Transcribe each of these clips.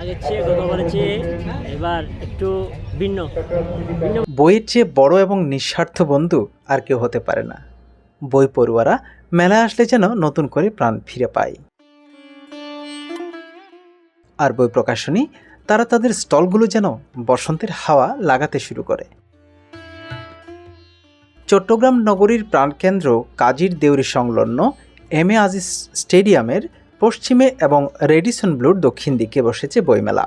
আগের চেয়ে, গতবারের চেয়ে, এবার একটু ভিন্ন। বইয়ের চেয়ে বড় এবং নিঃস্বার্থ বন্ধু আর কেউ হতে পারে না। বই পড়ুয়ারা মেলায় আসলে যেন নতুন করে প্রাণ ফিরে পায়। আর বই প্রকাশনী, তারা তাদের স্টলগুলো যেন বসন্তের হাওয়া লাগাতে শুরু করে। চট্টগ্রাম নগরীর প্রাণকেন্দ্র কাজীর দেউরি সংলগ্ন এম এ আজিজ স্টেডিয়ামের পশ্চিমে এবং রেডিসন ব্লুর দক্ষিণ দিকে বসেছে বইমেলা।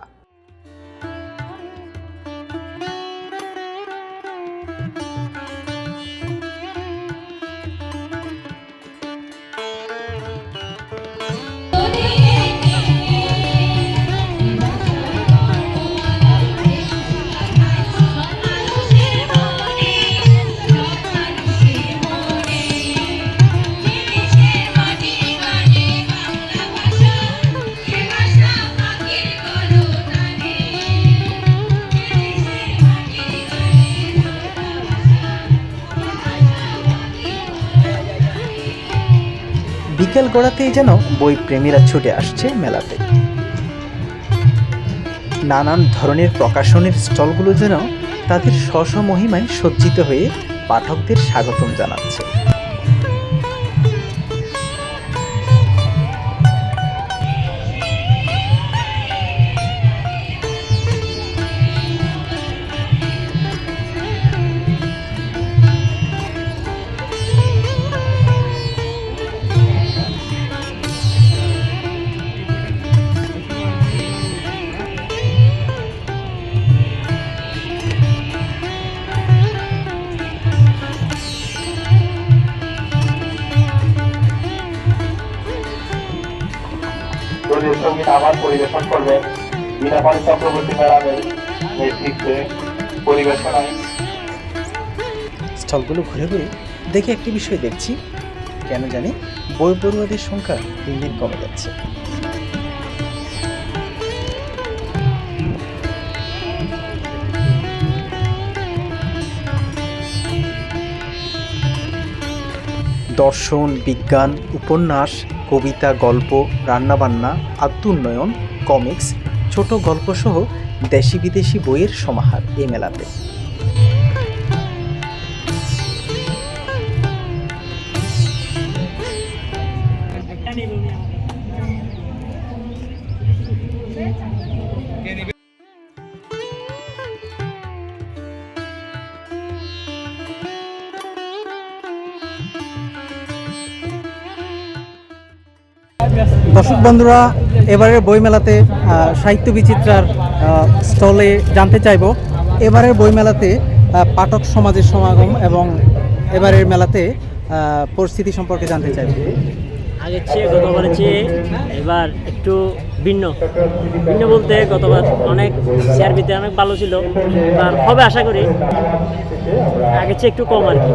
বিকেল গড়াতেই যেন বই প্রেমীরা ছুটে আসছে মেলাতে। নানান ধরনের প্রকাশনের স্টলগুলো যেন তাদের স্ব মহিমায় সজ্জিত হয়ে পাঠকদের স্বাগতম জানাচ্ছে। সংগীত আবার পরিবেশন করবেন মীনাপানি চক্রবর্তী ম্যাডামের নেতৃত্বে পরিবেশনায়। স্টলগুলো ঘুরে ঘুরে দেখে একটি বিষয় দেখছি। কেন জানি বই পড়ুয়াদের সংখ্যা দিন দিন কমে যাচ্ছে। দর্শন, বিজ্ঞান, উপন্যাস কবিতা গল্প রান্নাবান্না আত্মোন্নয়ন কমিক্স ছোট গল্পসহ দেশি বিদেশি বইয়ের সমাহার এই মেলাতে। দর্শক বন্ধুরা, এবারের বইমেলাতে সাহিত্য বিচিত্রার স্টলে জানতে চাইব। এবারের বইমেলাতে পাঠক সমাজের সমাগম এবং এবারের মেলাতে পরিস্থিতি সম্পর্কে জানতে চাইব। আগের চেয়ে গতবারের চেয়ে এবার একটু ভিন্ন। ভিন্ন বলতে গতবার অনেক সিআরবিতে অনেক ভালো ছিল। এবার হবে আশা করি। আগের চেয়ে একটু কম আর কি।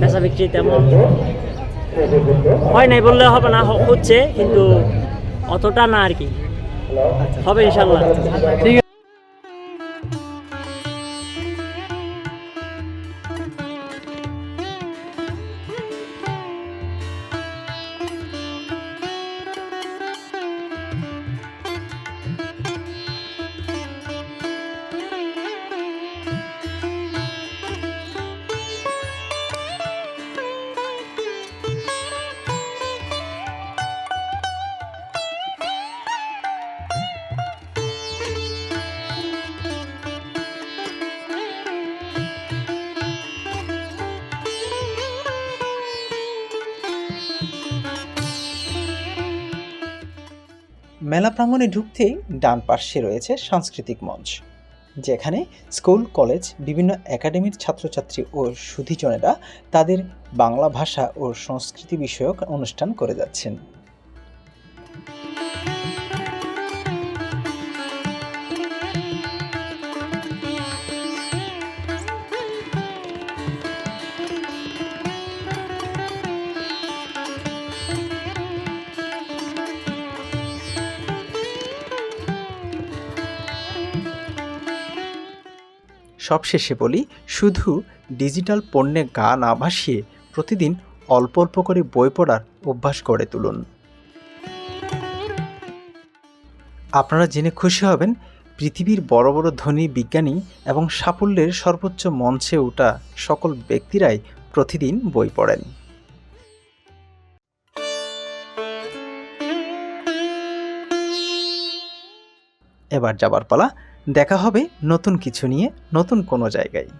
বেচা বিক্রি তেমন হয় নাই বললে হবে না হচ্ছে কিন্তু অতটা না আর কি। হবে ইনশাল্লাহ। ঠিক মেলা প্রাঙ্গণে ঢুকতেই ডান পাশে রয়েছে সাংস্কৃতিক মঞ্চ, যেখানে স্কুল, কলেজ, বিভিন্ন একাডেমির ছাত্রছাত্রী ও সুধীজনেরা তাদের বাংলা ভাষা ও সংস্কৃতি বিষয়ক অনুষ্ঠান করে যাচ্ছেন। সবশেষে বলি, শুধু ডিজিটাল পণ্যে গা না ভাসিয়ে প্রতিদিন অল্প অল্প করে বই পড়ার অভ্যাস গড়ে তুলুন। আপনারা জেনে খুশি হবেন, পৃথিবীর বড় বড় ধনী বিজ্ঞানী এবং সাফল্যের সর্বোচ্চ মঞ্চে ওঠা সকল ব্যক্তিরাই প্রতিদিন বই পড়েন। এবার যাবার পালা। দেখা হবে নতুন কিছু নিয়ে নতুন কোনো জায়গায়।